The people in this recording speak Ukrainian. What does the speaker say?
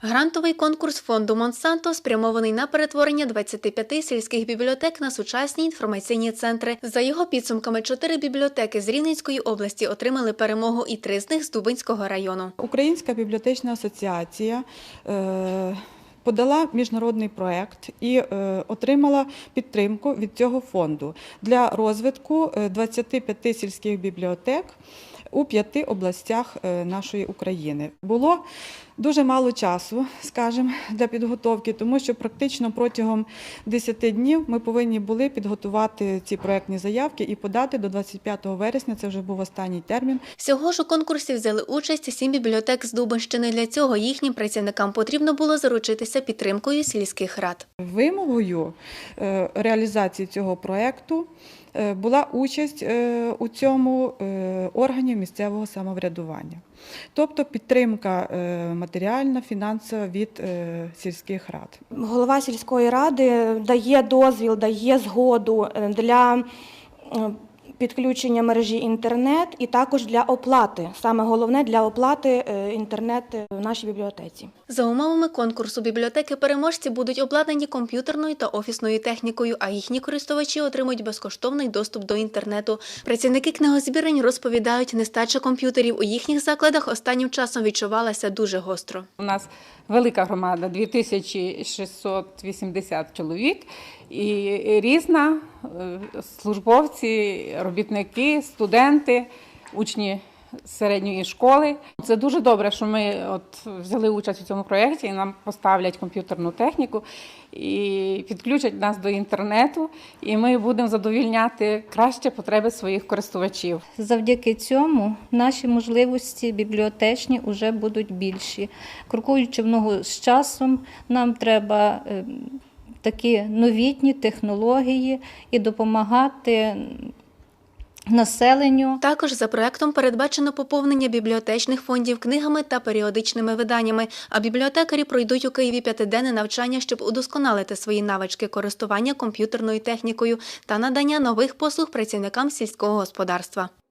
Грантовий конкурс фонду Монсанто спрямований на перетворення 25 сільських бібліотек на сучасні інформаційні центри. За його підсумками, чотири бібліотеки з Рівненської області отримали перемогу і три з них з Дубинського району. Українська бібліотечна асоціація е, подала міжнародний проект і е, отримала підтримку від цього фонду для розвитку е, 25 сільських бібліотек у п'яти областях е, нашої України. Було дуже мало часу, скажімо, для підготовки, тому що практично протягом 10 днів ми повинні були підготувати ці проектні заявки і подати до 25 вересня. Це вже був останній термін. Всього ж у конкурсі взяли участь сім бібліотек з Дубинщини. Для цього їхнім працівникам потрібно було заручитися підтримкою сільських рад. Вимогою е, реалізації цього проекту е, була участь у цьому е, місцевого самоврядування, тобто підтримка е, матеріальна, фінансова від е, сільських рад. Голова сільської ради дає дозвіл, дає згоду е, для підключення мережі інтернет і також для оплати. Саме головне для оплати е, інтернет в нашій бібліотеці. За умовами конкурсу бібліотеки переможці будуть обладнані комп'ютерною та офісною технікою, а їхні користувачі отримують безкоштовний доступ до інтернету. Працівники книгозбірень розповідають, нестача комп'ютерів у їхніх закладах останнім часом відчувалася дуже гостро. У нас велика громада 2680 чоловік, і різна службовці, робітники, студенти, учні середньої школи. Це дуже добре, що ми от взяли участь у цьому проєкті і нам поставлять комп'ютерну техніку і підключать нас до інтернету, і ми будемо задовільняти краще потреби своїх користувачів. Завдяки цьому наші можливості бібліотечні вже будуть більші. Крокуючи в ногу з часом, нам треба е, такі новітні технології і допомагати населенню. Також за проектом передбачено поповнення бібліотечних фондів книгами та періодичними виданнями. А бібліотекарі пройдуть у Києві п'ятиденне навчання, щоб удосконалити свої навички користування комп'ютерною технікою та надання нових послуг працівникам сільського господарства.